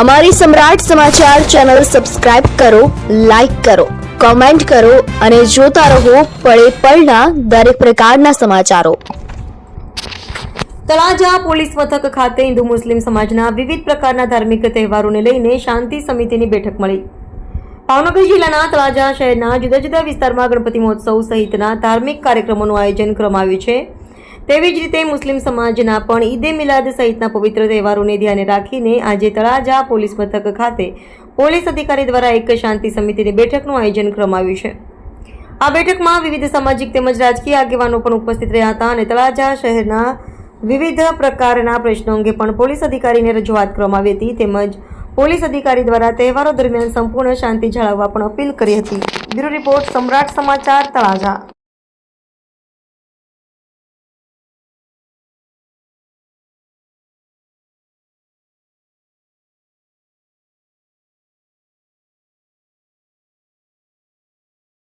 અમારી Samrat Samachar channel subscribe કરો, like કરો, કોમેન્ટ કરો અને જોતા રહો પળે પળના દરેક પ્રકારના સમાચારો. તળાજા પોલીસ મથક ખાતે હિન્દુ મુસ્લિમ સમાજના વિવિધ પ્રકારના ધાર્મિક તહેવારોને લઈને શાંતિ સમિતિની બેઠક મળી. ભાવનગર જિલ્લાના તળાજા શહેરના જુદા જુદા વિસ્તારમાં ગણપતિ મહોત્સવ સહિતના ધાર્મિક કાર્યક્રમોનું આયોજન કરવામાં આવ્યું છે. તેવી જ રીતે મુસ્લિમ સમાજના પણ ઈદે મિલાદ સહિતના પવિત્ર તહેવારોને ધ્યાને રાખીને આજે તળાજા પોલીસ મથક ખાતે પોલીસ અધિકારી દ્વારા એક શાંતિ સમિતિની બેઠકનું આયોજન કરવામાં છે. આ બેઠકમાં વિવિધ સામાજિક તેમજ રાજકીય આગેવાનો પણ ઉપસ્થિત રહ્યા હતા અને તળાજા શહેરના વિવિધ પ્રકારના પ્રશ્નો અંગે પણ પોલીસ અધિકારીને રજૂઆત કરવામાં આવી હતી તેમજ પોલીસ અધિકારી દ્વારા તહેવારો દરમિયાન સંપૂર્ણ શાંતિ જાળવવા પણ અપીલ કરી હતી. બ્યુરો રિપોર્ટ સમ્રાટ સમાચાર તળાજા.